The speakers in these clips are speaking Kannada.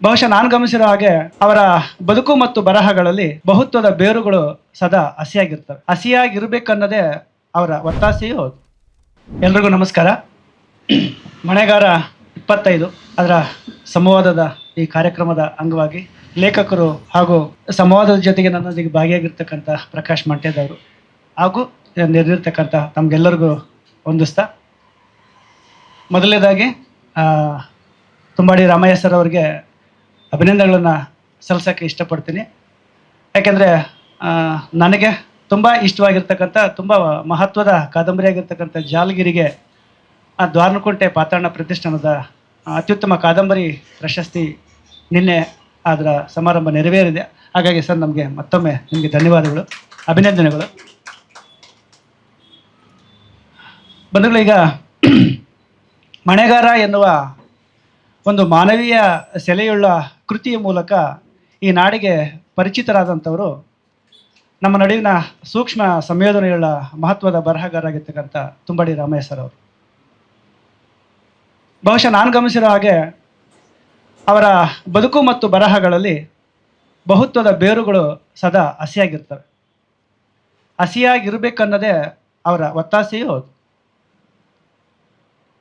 ಬಹುಶಃ ನಾನು ಗಮನಿಸಿರೋ ಹಾಗೆ ಅವರ ಬದುಕು ಮತ್ತು ಬರಹಗಳಲ್ಲಿ ಬಹುತ್ವದ ಬೇರುಗಳು ಸದಾ ಹಸಿಯಾಗಿರ್ತವೆ. ಹಸಿಯಾಗಿರ್ಬೇಕನ್ನೋದೇ ಅವರ ಒತ್ತಾಸೆಯೂ ಹೌದು. ಎಲ್ರಿಗೂ ನಮಸ್ಕಾರ. ಮಣೆಗಾರ ಇಪ್ಪತ್ತೈದು ಅದರ ಸಂವಾದದ ಈ ಕಾರ್ಯಕ್ರಮದ ಅಂಗವಾಗಿ ಲೇಖಕರು ಹಾಗೂ ಸಂವಾದದ ಜೊತೆಗೆ ನನ್ನೊಂದಿಗೆ ಭಾಗಿಯಾಗಿರ್ತಕ್ಕಂಥ ಪ್ರಕಾಶ್ ಮಂಟೇದವರು ಹಾಗೂ ನೆರೆದಿರ್ತಕ್ಕಂಥ ತಮಗೆಲ್ಲರಿಗೂ ಹೊಂದಿಸ್ತಾ ಮೊದಲನೇದಾಗಿ ತುಂಬಾಡಿ ರಾಮಯ್ಯ ಸರ್ ಅವರಿಗೆ ಅಭಿನಂದನೆಗಳನ್ನು ಸಲ್ಲಿಸೋಕ್ಕೆ ಇಷ್ಟಪಡ್ತೀನಿ. ಯಾಕೆಂದರೆ ನನಗೆ ತುಂಬ ಇಷ್ಟವಾಗಿರ್ತಕ್ಕಂಥ, ತುಂಬ ಮಹತ್ವದ ಕಾದಂಬರಿಯಾಗಿರ್ತಕ್ಕಂಥ ಜಾಲಗಿರಿಗೆ ಆ ದ್ವಾರನಕುಂಟೆ ಪಾತಾಳ ಪ್ರತಿಷ್ಠಾನದ ಅತ್ಯುತ್ತಮ ಕಾದಂಬರಿ ಪ್ರಶಸ್ತಿ ನಿನ್ನೆ ಅದರ ಸಮಾರಂಭ ನೆರವೇರಿದೆ. ಹಾಗಾಗಿ ಸರ್, ನಮಗೆ ಮತ್ತೊಮ್ಮೆ ನಿಮಗೆ ಧನ್ಯವಾದಗಳು. ಅಭಿನಂದನೆಗಳು. ಬಂಧುಗಳು, ಈಗ ಮಣೆಗಾರ ಎನ್ನುವ ಒಂದು ಮಾನವೀಯ ಸೆಲೆಯುಳ್ಳ ಕೃತಿಯ ಮೂಲಕ ಈ ನಾಡಿಗೆ ಪರಿಚಿತರಾದಂಥವರು ನಮ್ಮ ನಡುವಿನ ಸೂಕ್ಷ್ಮ ಸಂವೇದನೆಯುಳ್ಳ ಮಹತ್ವದ ಬರಹಗಾರರಾಗಿರ್ತಕ್ಕಂಥ ತುಂಬಡಿ ರಾಮಯ್ಯ ಅವರು ಬಹುಶಃ ನಾನು ಗಮನಿಸಿರೋ ಹಾಗೆ ಅವರ ಬದುಕು ಮತ್ತು ಬರಹಗಳಲ್ಲಿ ಬಹುತ್ವದ ಬೇರುಗಳು ಸದಾ ಹಸಿಯಾಗಿರ್ತವೆ. ಹಸಿಯಾಗಿರ್ಬೇಕನ್ನೋದೇ ಅವರ ಒತ್ತಾಸೆಯೂ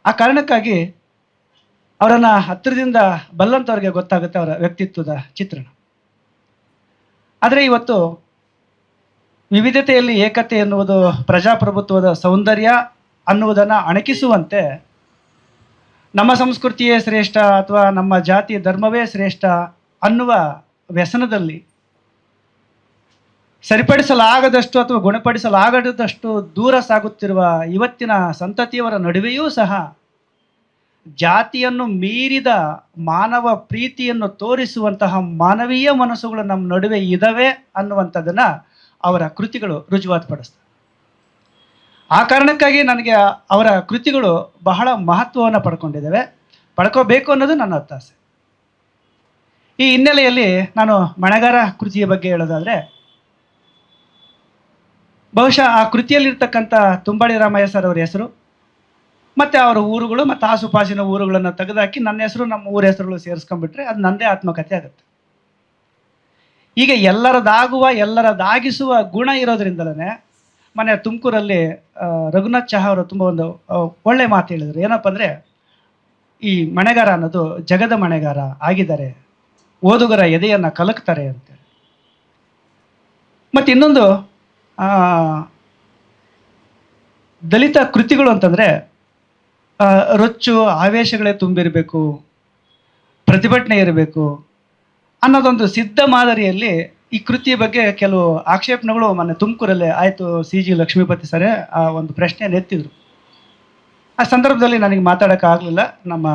ಆ ಕಾರಣಕ್ಕಾಗಿ ಅವರನ್ನು ಹತ್ತಿರದಿಂದ ಬಲ್ಲಂಥವ್ರಿಗೆ ಗೊತ್ತಾಗುತ್ತೆ ಅವರ ವ್ಯಕ್ತಿತ್ವದ ಚಿತ್ರಣ. ಆದರೆ ಇವತ್ತು ವಿವಿಧತೆಯಲ್ಲಿ ಏಕತೆ ಎನ್ನುವುದು ಪ್ರಜಾಪ್ರಭುತ್ವದ ಸೌಂದರ್ಯ ಅನ್ನುವುದನ್ನು ಅಣಕಿಸುವಂತೆ ನಮ್ಮ ಸಂಸ್ಕೃತಿಯೇ ಶ್ರೇಷ್ಠ ಅಥವಾ ನಮ್ಮ ಜಾತಿ ಧರ್ಮವೇ ಶ್ರೇಷ್ಠ ಅನ್ನುವ ವ್ಯಸನದಲ್ಲಿ ಸರಿಪಡಿಸಲಾಗದಷ್ಟು ಅಥವಾ ಗುಣಪಡಿಸಲಾಗದಷ್ಟು ದೂರ ಸಾಗುತ್ತಿರುವ ಇವತ್ತಿನ ಸಂತತಿಯವರ ನಡುವೆಯೂ ಸಹ ಜಾತಿಯನ್ನು ಮೀರಿದ ಮಾನವ ಪ್ರೀತಿಯನ್ನು ತೋರಿಸುವಂತಹ ಮಾನವೀಯ ಮನಸ್ಸುಗಳು ನಮ್ಮ ನಡುವೆ ಇದಾವೆ ಅನ್ನುವಂಥದ್ದನ್ನ ಅವರ ಕೃತಿಗಳು ರುಜುವಾತುಪಡಿಸ್ತವೆ. ಆ ಕಾರಣಕ್ಕಾಗಿ ನನಗೆ ಅವರ ಕೃತಿಗಳು ಬಹಳ ಮಹತ್ವವನ್ನು ಪಡ್ಕೊಂಡಿದ್ದಾವೆ. ಪಡ್ಕೋಬೇಕು ಅನ್ನೋದು ನನ್ನ ಒತ್ತಾಸೆ ಈ ಹಿನ್ನೆಲೆಯಲ್ಲಿ ನಾನು ಮಣೆಗಾರ ಕೃತಿಯ ಬಗ್ಗೆ ಹೇಳೋದಾದರೆ, ಬಹುಶಃ ಆ ಕೃತಿಯಲ್ಲಿರ್ತಕ್ಕಂಥ ತುಂಬಾಳಿ ರಾಮಯ್ಯ ಸರ್ ಅವರ ಹೆಸರು ಮತ್ತು ಅವರ ಊರುಗಳು ಮತ್ತು ಆಸುಪಾಸಿನ ಊರುಗಳನ್ನು ತೆಗೆದಾಕಿ ನನ್ನ ಹೆಸರು, ನಮ್ಮ ಊರ ಹೆಸರುಗಳು ಸೇರಿಸ್ಕೊಂಡ್ಬಿಟ್ರೆ ಅದು ನಂದೇ ಆತ್ಮಕಥೆ ಆಗುತ್ತೆ. ಈಗ ಎಲ್ಲರದಾಗುವ, ಎಲ್ಲರದಾಗಿಸುವ ಗುಣ ಇರೋದ್ರಿಂದಲೇ ಮನೆ ತುಮಕೂರಲ್ಲಿ ರಘುನಾಥ್ ಚಹಾ ಅವರು ತುಂಬ ಒಂದು ಒಳ್ಳೆ ಮಾತು ಹೇಳಿದರು. ಏನಪ್ಪ ಅಂದರೆ, ಈ ಮಣೆಗಾರ ಅನ್ನೋದು ಜಗದ ಮಣೆಗಾರ ಆಗಿದ್ದಾರೆ. ಓದುಗರ ಎದೆಯನ್ನು ಕಲಕ್ತಾರೆ ಅಂತ ಮತ್ತು ಇನ್ನೊಂದು ದಲಿತ ಕೃತಿಗಳು ಅಂತಂದರೆ ರೊಚ್ಚು ಆವೇಶಗಳೇ ತುಂಬಿರಬೇಕು, ಪ್ರತಿಭಟನೆ ಇರಬೇಕು ಅನ್ನೋದೊಂದು ಸಿದ್ಧ ಮಾದರಿಯಲ್ಲಿ ಈ ಕೃತಿಯ ಬಗ್ಗೆ ಕೆಲವು ಆಕ್ಷೇಪಣೆಗಳು ಮೊನ್ನೆ ತುಮಕೂರಲ್ಲೇ ಆಯಿತು ಸಿ ಜಿ ಲಕ್ಷ್ಮೀಪತಿ ಸರೇ ಆ ಒಂದು ಪ್ರಶ್ನೆಯನ್ನು ಎತ್ತಿದ್ರು. ಆ ಸಂದರ್ಭದಲ್ಲಿ ನನಗೆ ಮಾತಾಡೋಕ್ಕಾಗಲಿಲ್ಲ ನಮ್ಮ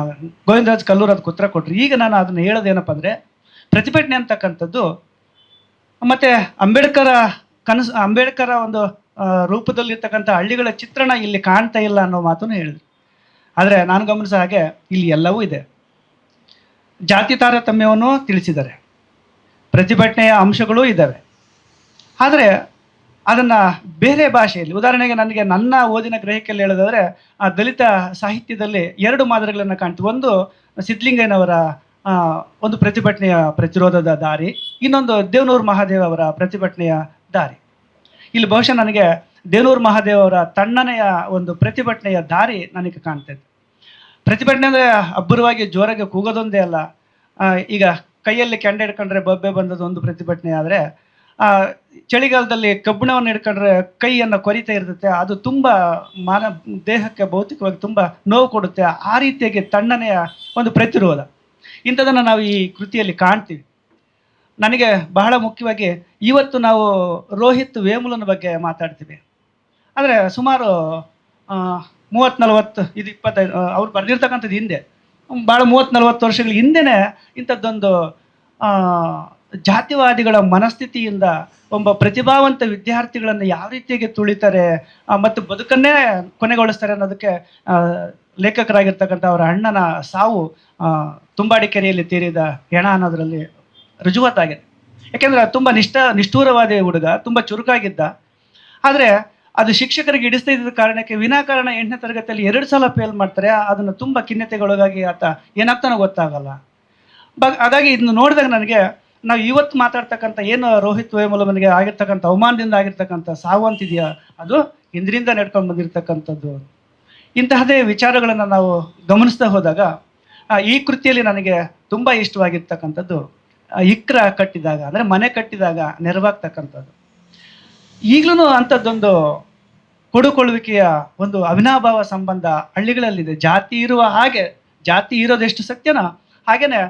ಗೋವಿಂದರಾಜ್ ಕಲ್ಲೂರ್ ಅದಕ್ಕೆ ಉತ್ತರ ಕೊಟ್ಟರು ಈಗ ನಾನು ಅದನ್ನು ಹೇಳೋದೇನಪ್ಪ ಅಂದರೆ, ಪ್ರತಿಭಟನೆ ಅಂತಕ್ಕಂಥದ್ದು ಮತ್ತು ಅಂಬೇಡ್ಕರ ಕನಸು, ಅಂಬೇಡ್ಕರ ಒಂದು ರೂಪದಲ್ಲಿರ್ತಕ್ಕಂಥ ಹಳ್ಳಿಗಳ ಚಿತ್ರಣ ಇಲ್ಲಿ ಕಾಣ್ತಾ ಇಲ್ಲ ಅನ್ನೋ ಮಾತನ್ನು ಹೇಳಿದ್ರು. ಆದರೆ ನಾನು ಗಮನಿಸೋ ಹಾಗೆ ಇಲ್ಲಿ ಎಲ್ಲವೂ ಇದೆ. ಜಾತಿ ತಾರತಮ್ಯವನ್ನು ತಿಳಿಸಿದ್ದಾರೆ. ಪ್ರತಿಭಟನೆಯ ಅಂಶಗಳೂ ಇದ್ದಾವೆ. ಆದರೆ ಅದನ್ನು ಬೇರೆ ಭಾಷೆಯಲ್ಲಿ, ಉದಾಹರಣೆಗೆ ನನಗೆ ನನ್ನ ಓದಿನ ಗ್ರಹಿಕೆಯಲ್ಲಿ ಹೇಳೋದಾದರೆ, ಆ ದಲಿತ ಸಾಹಿತ್ಯದಲ್ಲಿ ಎರಡು ಮಾದರಿಗಳನ್ನು ಕಾಣ್ತೀವಿ. ಒಂದು ಸಿದ್ಧಲಿಂಗಯ್ಯನವರ ಒಂದು ಪ್ರತಿಭಟನೆಯ ಪ್ರತಿರೋಧದ ದಾರಿ, ಇನ್ನೊಂದು ದೇವನೂರು ಮಹಾದೇವ್ ಅವರ ಪ್ರತಿಭಟನೆಯ ದಾರಿ. ಇಲ್ಲಿ ಬಹುಶಃ ನನಗೆ ದೇವನೂರು ಮಹಾದೇವ್ ಅವರ ತಣ್ಣನೆಯ ಒಂದು ಪ್ರತಿಭಟನೆಯ ದಾರಿ ನನಗೆ ಕಾಣ್ತೈತೆ ಪ್ರತಿಭಟನೆ ಅಂದರೆ ಅಬ್ಬರವಾಗಿ ಜೋರಾಗಿ ಕೂಗೋದೊಂದೇ ಅಲ್ಲ. ಈಗ ಕೈಯಲ್ಲಿ ಕೆಂಡ ಹಿಡ್ಕೊಂಡ್ರೆ ಬಬ್ಬೆ ಬಂದದ್ದು ಒಂದು ಪ್ರತಿಭಟನೆ ಆದರೆ ಚಳಿಗಾಲದಲ್ಲಿ ಕಬ್ಬಿಣವನ್ನು ಹಿಡ್ಕೊಂಡ್ರೆ ಕೈಯನ್ನು ಕೊರಿತಾ ಇರ್ತೈತೆ ಅದು ತುಂಬ ಮಾನ, ದೇಹಕ್ಕೆ ಭೌತಿಕವಾಗಿ ತುಂಬ ನೋವು ಕೊಡುತ್ತೆ. ಆ ರೀತಿಯಾಗಿ ತಣ್ಣನೆಯ ಒಂದು ಪ್ರತಿರೋಧ. ಇಂಥದನ್ನು ನಾವು ಈ ಕೃತಿಯಲ್ಲಿ ಕಾಣ್ತೀವಿ. ನನಗೆ ಬಹಳ ಮುಖ್ಯವಾಗಿ ಇವತ್ತು ನಾವು ರೋಹಿತ್ ವೇಮುಲನ ಬಗ್ಗೆ ಮಾತಾಡ್ತೀವಿ. ಆದರೆ ಸುಮಾರು ಮೂವತ್ತು ನಲವತ್ತು ಇದು ಇಪ್ಪತ್ತೈದು ಅವ್ರು ಬರೆದಿರ್ತಕ್ಕಂಥದ್ದು ಹಿಂದೆ. ಭಾಳ ಮೂವತ್ತು ನಲವತ್ತು ವರ್ಷಗಳ ಹಿಂದೆನೇ ಇಂಥದ್ದೊಂದು ಜಾತಿವಾದಿಗಳ ಮನಸ್ಥಿತಿಯಿಂದ ಒಬ್ಬ ಪ್ರತಿಭಾವಂತ ವಿದ್ಯಾರ್ಥಿಗಳನ್ನು ಯಾವ ರೀತಿಯಾಗಿ ತುಳಿತಾರೆ ಮತ್ತು ಬದುಕನ್ನೇ ಕೊನೆಗೊಳಿಸ್ತಾರೆ ಅನ್ನೋದಕ್ಕೆ ಲೇಖಕರಾಗಿರ್ತಕ್ಕಂಥ ಅವರ ಅಣ್ಣನ ಸಾವು ತುಂಬಾಡಿ ಕೆರೆಯಲ್ಲಿ ತೀರಿದ ಹೆಣ ಅನ್ನೋದರಲ್ಲಿ ರುಜುವಾತಾಗಿದೆ. ಯಾಕೆಂದರೆ ತುಂಬ ನಿಷ್ಠ, ನಿಷ್ಠೂರವಾದಿ ಹುಡುಗ, ತುಂಬ ಚುರುಕಾಗಿದ್ದ. ಆದರೆ ಅದು ಶಿಕ್ಷಕರಿಗೆ ಹಿಡಿಸ್ತಾ ಇದ್ದ ಕಾರಣಕ್ಕೆ ವಿನಾಕಾರಣ ಎಂಟನೇ ತರಗತಿಯಲ್ಲಿ ಎರಡು ಸಲ ಫೇಲ್ ಮಾಡ್ತಾರೆ. ಅದನ್ನು ತುಂಬ ಖಿನ್ನತೆಗೊಳಗಾಗಿ ಆತ ಏನಾಗ್ತಾನೋ ಗೊತ್ತಾಗಲ್ಲ. ಬ- ಹಾಗಾಗಿ ಇದನ್ನು ನೋಡಿದಾಗ ನನಗೆ ನಾವು ಇವತ್ತು ಮಾತಾಡ್ತಕ್ಕಂಥ ಏನು ರೋಹಿತ್ ವೇಮುಲಮನಿಗೆ ಆಗಿರ್ತಕ್ಕಂಥ ಅವಮಾನದಿಂದ ಆಗಿರ್ತಕ್ಕಂಥ ಸಾವು ಅಂತಿದೆಯಾ? ಅದು ಹಿಂದಿನಿಂದ ನಡ್ಕೊಂಡು ಬಂದಿರತಕ್ಕಂಥದ್ದು. ಇಂತಹದೇ ವಿಚಾರಗಳನ್ನು ನಾವು ಗಮನಿಸ್ತಾ ಹೋದಾಗ ಈ ಕೃತಿಯಲ್ಲಿ ನನಗೆ ತುಂಬ ಇಷ್ಟವಾಗಿರ್ತಕ್ಕಂಥದ್ದು ಇಕ್ರ ಕಟ್ಟಿದಾಗ, ಅಂದರೆ ಮನೆ ಕಟ್ಟಿದಾಗ ನೆರವಾಗ್ತಕ್ಕಂಥದ್ದು. ಈಗಲೂ ಅಂಥದ್ದೊಂದು ಕೊಡುಕೊಳ್ಳುವಿಕೆಯ ಒಂದು ಅವಿನಾಭಾವ ಸಂಬಂಧ ಹಳ್ಳಿಗಳಲ್ಲಿದೆ. ಜಾತಿ ಇರುವ ಹಾಗೆ, ಜಾತಿ ಇರೋದೆಷ್ಟು ಸತ್ಯನೋ ಹಾಗೇನೆ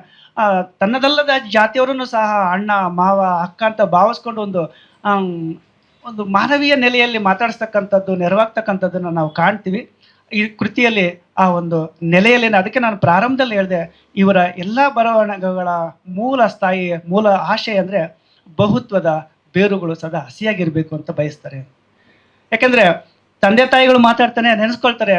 ತನ್ನದಲ್ಲದ ಜಾತಿಯವರನ್ನು ಸಹ ಅಣ್ಣ, ಮಾವ, ಅಕ್ಕ ಅಂತ ಭಾವಿಸ್ಕೊಂಡು ಒಂದು ಒಂದು ಮಾನವೀಯ ನೆಲೆಯಲ್ಲಿ ಮಾತಾಡಿಸ್ತಕ್ಕಂಥದ್ದು, ನೆರವಾಗ್ತಕ್ಕಂಥದ್ದನ್ನು ನಾವು ಕಾಣ್ತೀವಿ. ಈ ಕೃತಿಯಲ್ಲಿ ಆ ಒಂದು ನೆಲೆಯಲ್ಲೇನೆ, ಅದಕ್ಕೆ ನಾನು ಪ್ರಾರಂಭದಲ್ಲಿ ಹೇಳಿದೆ, ಇವರ ಎಲ್ಲ ಬರವಣಿಗೆಗಳ ಮೂಲ ಸ್ಥಾಯಿ, ಮೂಲ ಆಶಯ ಅಂದರೆ ಬಹುತ್ವದ ಬೇರುಗಳು ಸದಾ ಹಸಿಯಾಗಿರಬೇಕು ಅಂತ ಬಯಸ್ತಾರೆ. ಯಾಕಂದ್ರೆ ತಂದೆ ತಾಯಿಗಳು ಮಾತಾಡ್ತಾನೆ ನೆನೆಸ್ಕೊಳ್ತಾರೆ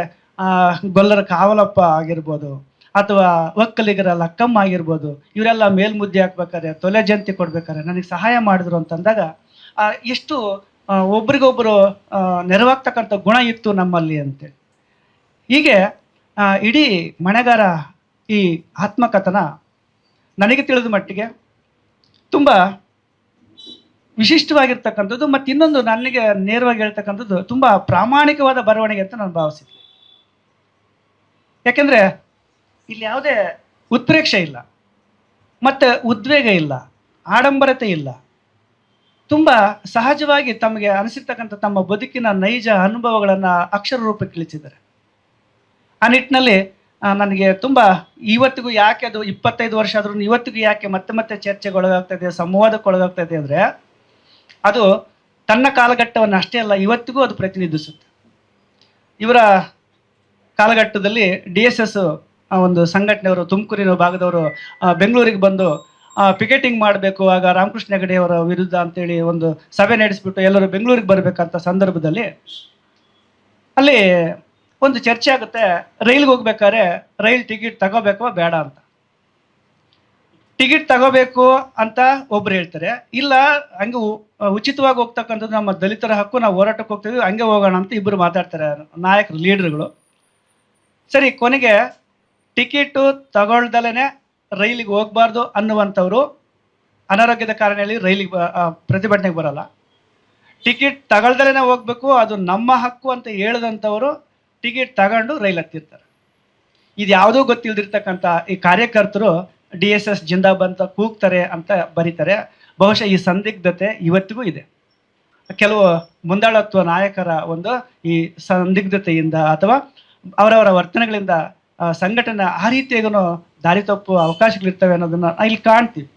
ಗೊಲ್ಲರ ಕಾವಲಪ್ಪ ಆಗಿರ್ಬೋದು, ಅಥವಾ ಒಕ್ಕಲಿಗರ ಲಕ್ಕಮ್ಮ ಆಗಿರ್ಬೋದು, ಇವರೆಲ್ಲ ಮೇಲ್ಮುದ್ದೆ ಹಾಕ್ಬೇಕಾದ್ರೆ, ತೊಲೆ ಜಯಂತಿ ಕೊಡ್ಬೇಕಾದ್ರೆ ನನಗೆ ಸಹಾಯ ಮಾಡಿದ್ರು ಅಂತಂದಾಗ ಎಷ್ಟು ಒಬ್ರಿಗೊಬ್ಬರು ನೆರವಾಗ್ತಕ್ಕಂಥ ಗುಣ ಇತ್ತು ನಮ್ಮಲ್ಲಿ ಅಂತೆ. ಹೀಗೆ ಇಡೀ ಮಣೆಗಾರ ಈ ಆತ್ಮಕಥನ ನನಗೆ ತಿಳಿದ ಮಟ್ಟಿಗೆ ತುಂಬ ವಿಶಿಷ್ಟವಾಗಿರ್ತಕ್ಕಂಥದ್ದು, ಮತ್ತು ಇನ್ನೊಂದು ನನಗೆ ನೇರವಾಗಿ ಹೇಳ್ತಕ್ಕಂಥದ್ದು, ತುಂಬ ಪ್ರಾಮಾಣಿಕವಾದ ಬರವಣಿಗೆ ಅಂತ ನಾನು ಭಾವಿಸಿದ್ದೆ. ಯಾಕೆಂದರೆ, ಇಲ್ಲಿ ಯಾವುದೇ ಉತ್ಪ್ರೇಕ್ಷೆ ಇಲ್ಲ, ಮತ್ತು ಉದ್ವೇಗ ಇಲ್ಲ, ಆಡಂಬರತೆ ಇಲ್ಲ. ತುಂಬ ಸಹಜವಾಗಿ ತಮಗೆ ಅನಿಸಿರ್ತಕ್ಕಂಥ ತಮ್ಮ ಬದುಕಿನ ನೈಜ ಅನುಭವಗಳನ್ನು ಅಕ್ಷರ ರೂಪಕ್ಕೆ ಇಳಿಸಿದ್ದಾರೆ ಆ ನಿಟ್ಟಿನಲ್ಲಿ ನನಗೆ ತುಂಬ ಇವತ್ತಿಗೂ ಯಾಕೆ ಅದು ಇಪ್ಪತ್ತೈದು ವರ್ಷ ಆದ್ರೂ, ಇವತ್ತಿಗೂ ಯಾಕೆ ಮತ್ತೆ ಮತ್ತೆ ಚರ್ಚೆಗೊಳಗಾಗ್ತಾ ಇದೆ, ಸಂವಾದಕ್ಕೊಳಗಾಗ್ತಾ ಇದೆ ಅಂದರೆ ಅದು ತನ್ನ ಕಾಲಘಟ್ಟವನ್ನು ಅಷ್ಟೇ ಅಲ್ಲ, ಇವತ್ತಿಗೂ ಅದು ಪ್ರತಿನಿಧಿಸುತ್ತೆ. ಇವರ ಕಾಲಘಟ್ಟದಲ್ಲಿ ಡಿ ಎಸ್ ಎಸ್ ಒಂದು ಸಂಘಟನೆಯವರು, ತುಮಕೂರಿನ ಭಾಗದವರು ಬೆಂಗಳೂರಿಗೆ ಬಂದು ಪಿಕೆಟಿಂಗ್ ಮಾಡಬೇಕು, ಆಗ ರಾಮಕೃಷ್ಣ ಹೆಗಡೆಯವರ ವಿರುದ್ಧ ಅಂತೇಳಿ ಒಂದು ಸಭೆ ನಡೆಸಿಬಿಟ್ಟು ಎಲ್ಲರೂ ಬೆಂಗಳೂರಿಗೆ ಬರಬೇಕಂತ ಸಂದರ್ಭದಲ್ಲಿ ಅಲ್ಲಿ ಒಂದು ಚರ್ಚೆ ಆಗುತ್ತೆ, ರೈಲ್ಗೆ ಹೋಗ್ಬೇಕಾದ್ರೆ ರೈಲ್ ಟಿಕೆಟ್ ತಗೋಬೇಕೋ ಬೇಡ ಅಂತ. ಟಿಕೆಟ್ ತಗೋಬೇಕು ಅಂತ ಒಬ್ರು ಹೇಳ್ತಾರೆ. ಇಲ್ಲ, ಹಂಗೆ ಉಚಿತವಾಗಿ ಹೋಗ್ತಕ್ಕಂಥದ್ದು ನಮ್ಮ ದಲಿತರ ಹಕ್ಕು, ನಾವು ಹೋರಾಟಕ್ಕೆ ಹೋಗ್ತೀವಿ, ಹಂಗೆ ಹೋಗೋಣ ಅಂತ ಇಬ್ಬರು ಮಾತಾಡ್ತಾರೆ ನಾಯಕರು, ಲೀಡರ್ಗಳು. ಸರಿ, ಕೊನೆಗೆ ಟಿಕೆಟು ತಗೊಳ್ದಲೇ ರೈಲಿಗೆ ಹೋಗಬಾರ್ದು ಅನ್ನುವಂಥವ್ರು ಅನಾರೋಗ್ಯದ ಕಾರಣ ಹೇಳಿ ರೈಲಿಗೆ ಪ್ರತಿಭಟನೆಗೆ ಬರಲ್ಲ. ಟಿಕೆಟ್ ತಗೊಳ್ದಲೇ ಹೋಗ್ಬೇಕು, ಅದು ನಮ್ಮ ಹಕ್ಕು ಅಂತ ಹೇಳ್ದಂಥವ್ರು ಟಿಕೆಟ್ ತಗೊಂಡು ರೈಲ್ ಹತ್ತಿರ್ತಾರೆ. ಇದು ಯಾವುದೂ ಗೊತ್ತಿಲ್ದಿರ್ತಕ್ಕಂಥ ಈ ಕಾರ್ಯಕರ್ತರು ಡಿ ಎಸ್ ಎಸ್ ಜಿಂದಾಬ್ ಅಂತ ಕೂಗ್ತಾರೆ ಅಂತ ಬರೀತಾರೆ. ಬಹುಶಃ ಈ ಸಂದಿಗ್ಧತೆ ಇವತ್ತಿಗೂ ಇದೆ. ಕೆಲವು ಮುಂದಾಳತ್ವ ನಾಯಕರ ಒಂದು ಈ ಸಂದಿಗ್ಧತೆಯಿಂದ ಅಥವಾ ಅವರವರ ವರ್ತನೆಗಳಿಂದ ಸಂಘಟನೆ ಆ ರೀತಿಯಾಗೂ ದಾರಿ ತಪ್ಪುವ ಅವಕಾಶಗಳಿರ್ತವೆ ಅನ್ನೋದನ್ನ ಇಲ್ಲಿ ಕಾಣ್ತೀವಿ.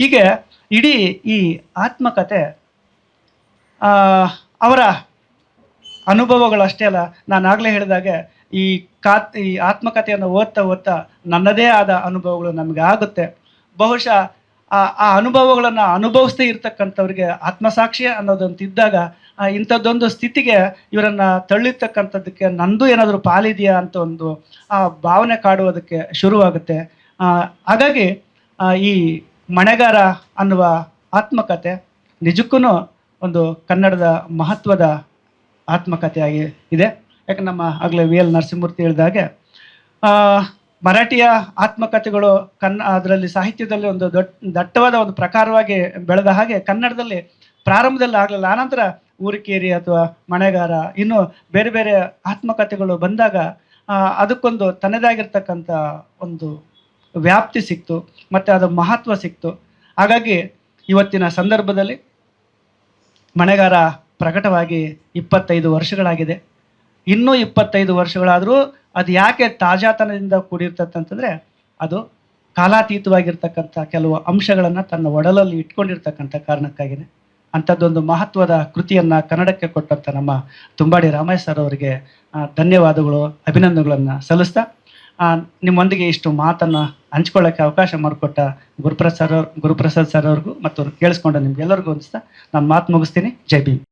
ಹೀಗೆ ಇಡೀ ಈ ಆತ್ಮಕತೆ ಅವರ ಅನುಭವಗಳು ಅಷ್ಟೇ ಅಲ್ಲ ನಾನು ಆಗಲೇ ಹೇಳಿದಾಗೆ ಈ ಕಾತ್, ಈ ಆತ್ಮಕಥೆಯನ್ನು ಓದ್ತಾ ಓದ್ತಾ ನನ್ನದೇ ಆದ ಅನುಭವಗಳು ನಮಗೆ ಆಗುತ್ತೆ. ಬಹುಶಃ ಆ ಅನುಭವಗಳನ್ನು ಅನುಭವಿಸ್ತೇ ಇರ್ತಕ್ಕಂಥವ್ರಿಗೆ ಆತ್ಮಸಾಕ್ಷಿ ಅನ್ನೋದಂತ ಇದ್ದಾಗ ಇಂಥದ್ದೊಂದು ಸ್ಥಿತಿಗೆ ಇವರನ್ನು ತಳ್ಳಿರ್ತಕ್ಕಂಥದ್ದಕ್ಕೆ ನಂದು ಏನಾದರೂ ಪಾಲಿದೆಯಾ ಅಂತ ಒಂದು, ಆ, ಭಾವನೆ ಕಾಡುವುದಕ್ಕೆ ಶುರುವಾಗುತ್ತೆ. ಹಾಗಾಗಿ ಈ ಮಣೆಗಾರ ಅನ್ನುವ ಆತ್ಮಕತೆ ನಿಜಕ್ಕೂ ಒಂದು ಕನ್ನಡದ ಮಹತ್ವದ ಆತ್ಮಕಥೆಯಾಗಿ ಇದೆ. ಯಾಕೆ ನಮ್ಮ ಆಗಲೇ ವಿ ಎಲ್ ನರಸಿಂಹಮೂರ್ತಿ ಹೇಳಿದಾಗೆ ಮರಾಠಿಯ ಆತ್ಮಕಥೆಗಳು ಕನ್ನ, ಅದರಲ್ಲಿ ಸಾಹಿತ್ಯದಲ್ಲಿ ಒಂದು ದೊಡ್ಡ ದಟ್ಟವಾದ ಒಂದು ಪ್ರಕಾರವಾಗಿ ಬೆಳೆದ ಹಾಗೆ ಕನ್ನಡದಲ್ಲಿ ಪ್ರಾರಂಭದಲ್ಲಿ ಆಗಲಿಲ್ಲ. ಆನಂತರ ಊರಿಕೇರಿ ಅಥವಾ ಮಣೆಗಾರ, ಇನ್ನು ಬೇರೆ ಬೇರೆ ಆತ್ಮಕಥೆಗಳು ಬಂದಾಗ ಅದಕ್ಕೊಂದು ತನ್ನದಾಗಿರ್ತಕ್ಕಂಥ ಒಂದು ವ್ಯಾಪ್ತಿ ಸಿಕ್ತು, ಮತ್ತು ಅದು ಮಹತ್ವ ಸಿಕ್ತು. ಹಾಗಾಗಿ ಇವತ್ತಿನ ಸಂದರ್ಭದಲ್ಲಿ ಮಣೆಗಾರ ಪ್ರಕಟವಾಗಿ ಇಪ್ಪತ್ತೈದು ವರ್ಷಗಳಾಗಿದೆ. ಇನ್ನೂ ಇಪ್ಪತ್ತೈದು ವರ್ಷಗಳಾದರೂ ಅದು ಯಾಕೆ ತಾಜಾತನದಿಂದ ಕೂಡಿರ್ತಕ್ಕಂತಂದರೆ ಅದು ಕಾಲಾತೀತವಾಗಿರ್ತಕ್ಕಂಥ ಕೆಲವು ಅಂಶಗಳನ್ನು ತನ್ನ ಒಡಲಲ್ಲಿ ಇಟ್ಕೊಂಡಿರ್ತಕ್ಕಂಥ ಕಾರಣಕ್ಕಾಗಿದೆ ಅಂಥದ್ದೊಂದು ಮಹತ್ವದ ಕೃತಿಯನ್ನು ಕನ್ನಡಕ್ಕೆ ಕೊಟ್ಟಂಥ ನಮ್ಮ ತುಂಬಾಡಿ ರಾಮಯ್ಯ ಸರ್ ಅವರಿಗೆ ಧನ್ಯವಾದಗಳು, ಅಭಿನಂದನೆಗಳನ್ನು ಸಲ್ಲಿಸ್ತಾ ನಿಮ್ಮೊಂದಿಗೆ ಇಷ್ಟು ಮಾತನ್ನು ಹಂಚ್ಕೊಳ್ಳೋಕ್ಕೆ ಅವಕಾಶ ಮಾಡಿಕೊಟ್ಟ ಗುರುಪ್ರಸಾದ್ ಅವ್ರ ಗುರುಪ್ರಸಾದ್ ಸರ್ ಅವ್ರಿಗೂ ಮತ್ತು ಕೇಳಿಸ್ಕೊಂಡ ನಿಮ್ಗೆಲ್ಲರಿಗೂ ಅನಿಸ್ತಾ ನಾನು ಮಾತು ಮುಗಿಸ್ತೀನಿ. ಜೈ ಭೀಮ್.